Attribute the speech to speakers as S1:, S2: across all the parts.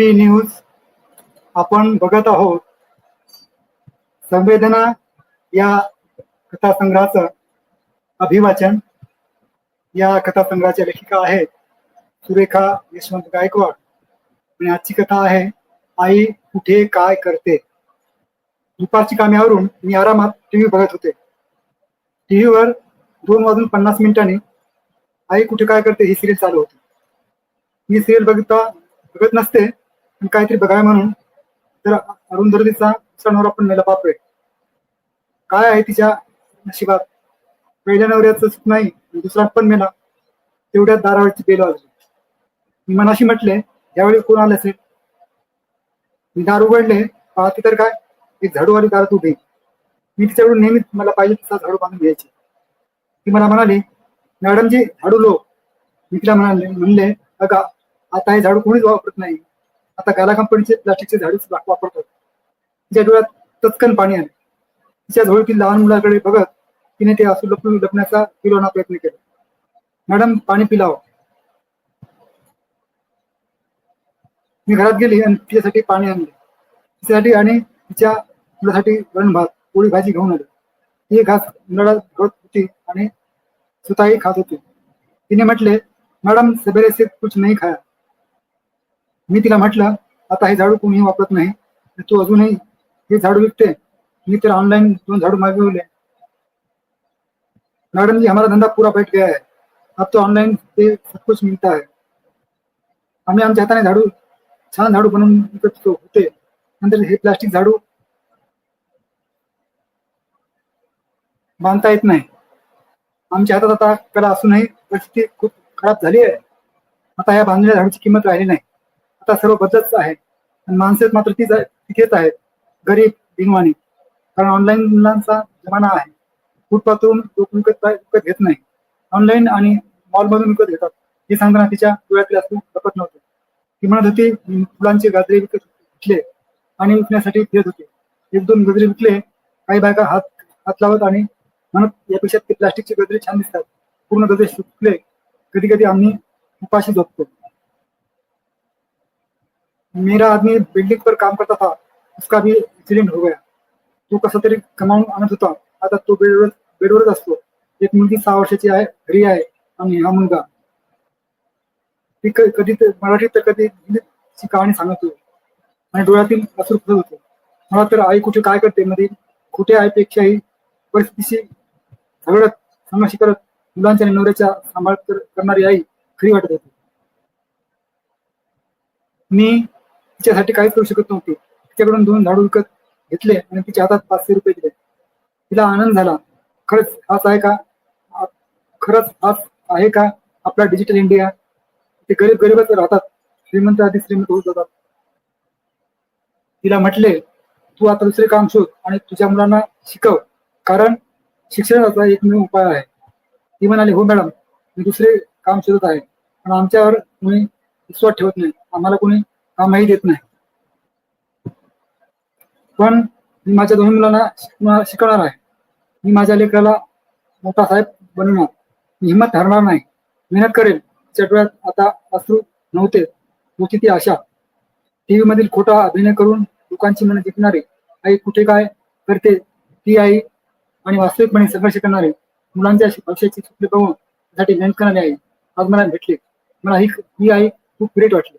S1: बी news आपण बघत आहोत. संवेदना या कथासंग्रहाचं अभिवाचन या कथासंग्रहाच्या लेखिका आहेत सुरेखा यशवंत गायकवाड. आणि आजची कथा आहे आई कुठे काय करते? दुपारची कामेवरून मी आरामात टीव्ही बघत होते. टीव्हीवर दोन वाजून पन्नास मिनिटांनी आई कुठे काय करते? ही सिरियल चालू होती. ही सिरियल बघता बघत नसते काहीतरी बघाय म्हणून तर अरुंधतीचा दुसरा नवरा पण मेला बापरे. काय आहे तिच्या नशिबात? पहिल्या नवऱ्याचं सुख नाही दुसरा पण मेला. तेवढ्या दारावरची बेल वाजली. मी मनाशी म्हटले यावेळी कोण आलं असेल? मी दार उघडले पाहते तर काय? एक झाडूवाली दारात उभी. मी तिच्याकडून नेहमीच मला पाहिजे तसा झाडू बांधून घ्यायची. ती मला म्हणाली मॅडमजी झाडू लो. मी तिला म्हणाले म्हणले अगा आता हे झाडू कोणीच वापरत नाही. आता गाला कंपनीचे प्लास्टिकचे झाडूच वापरतो तिच्या डोळ्यात तत्कन पाणी आले. तिच्या जवळील लहान मुलाकडे बघत तिने ते असू लपून लपण्याचा किलोना प्रयत्न केला. मॅडम पाणी पिलाव. मी घरात गेली आणि तिच्यासाठी पाणी आणले. तिच्यासाठी आणि तिच्या मुलासाठी वरण भात पोळी भाजी घेऊन आली. ती घास मुलाला गळत होती आणि स्वतःही खात होती. तिने म्हटले मॅडम सवेरे से कुछ नाही खाया. मी तिला म्हटलं आता हे झाडू कोणी वापरत नाही तू अजूनही हे झाडू विकते. मी तर ऑनलाइन दोन झाडू मागवले. मैडम जी हमारा धंधा पूरा बैठ गया है अब तो ऑनलाइन पे सब कुछ मिलता है आम्ही आमच्या हाताने झाडू छान झाडू बनवून विकत होते. नंतर हे प्लास्टिक झाडू बांधता येत नाही. आमच्या हातात आता कला असूनही परिस्थिती खूप खराब झाली आहे. आता या बांधलेल्या झाडूची किंमत राहिली नाही. आता सर्व बदलत आहे आणि माणसे मात्र तीच तिथेच आहेत. गरीब दिनवाणी कारण ऑनलाईन मुलांचा जमाना आहे. फुटपाथवरून लोक विकत विकत घेत नाही. ऑनलाईन आणि मॉलमधून विकत घेतात. हे सांगताना तिच्या डोळ्यातले असू लपत नव्हते. ती म्हणत होती फुलांचे गाजरे विकत विकले आणि विकण्यासाठी फिरत होते. एक दोन गजरे विकले काही बायका हात हात लावत आणि म्हणत यापेक्षा ते प्लास्टिकचे गजरे छान दिसतात. पूर्ण गजरे सुकले. कधी कधी आम्ही उपाशी झोपतो. मेरा आदमी बिल्डिंग पर काम करता था उसका भी एक्सीडेंट हो गया। तो कसा तरी कमावून आणत होता आता तो बेडवर बेडवरच असतो. एक मुलगी सहा वर्षाची आहे घरी आहे आणि हा मुलगा. ती कधी मराठीत तर कधी हिंदीची कहाणी सांगत. होतो आणि डोळ्यातील असूर फुलत होतो. मला तर आई कुठे काय करते मध्ये कुठे आईपेक्षाही परिस्थितीशी झगडत संघर्ष करत मुलांच्या आणि नवऱ्याच्या सांभाळ करणारी आई खरी वाटत होती. मी तिच्यासाठी काहीच करू शकत नव्हती. तिच्याकडून दोन झाडू विकत घेतले आणि तिच्या हातात पाचशे रुपये दिले. तिला आनंद झाला. खरंच हाच आहे का? खरंच हाच आहे का आपला डिजिटल इंडिया? ते गरीब गरीबच राहतात. श्रीमंत आधी श्रीमंत होत जातात. तिला म्हटले तू आता दुसरे काम शोध आणि तुझ्या मुलांना शिकव. कारण शिक्षणाचा एकमेव उपाय आहे. ती म्हणाली हो मॅडम मी दुसरे काम शोधत आहे. पण आमच्यावर कोणी विश्वास ठेवत नाही. आम्हाला कोणी कामही देत नाही. पण मी माझ्या दोन्ही मुलांना शिकवणार आहे. मी माझ्या लेकराला मोठा साहेब बनवणार मी हिंमत हरणार नाही. मेहनत करेल. चटव्यात डोळ्यात आता अश्रू नव्हते. होती ती आशा. टीव्ही मधील खोटा अभिनय करून लोकांची मनं जिंकणारी. आई कुठे काय करते ती आई आणि वास्तविकपणे संघर्ष करणारे. मुलांच्या भविष्याची चुकले पाहून त्यासाठी मेहनत करणारी आई. आज मला भेटली. मला ही ही आई खूप ग्रेट वाटली.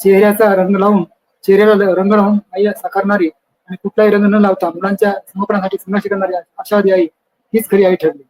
S1: चेहऱ्याचा रंग लावून चेहऱ्याला रंग लावून आई साकारणारी आणि कुठलाही रंग न लावता मुलांच्या समर्पणासाठी संघर्ष करणारी आशावादी आई हीच खरी आई ठरली.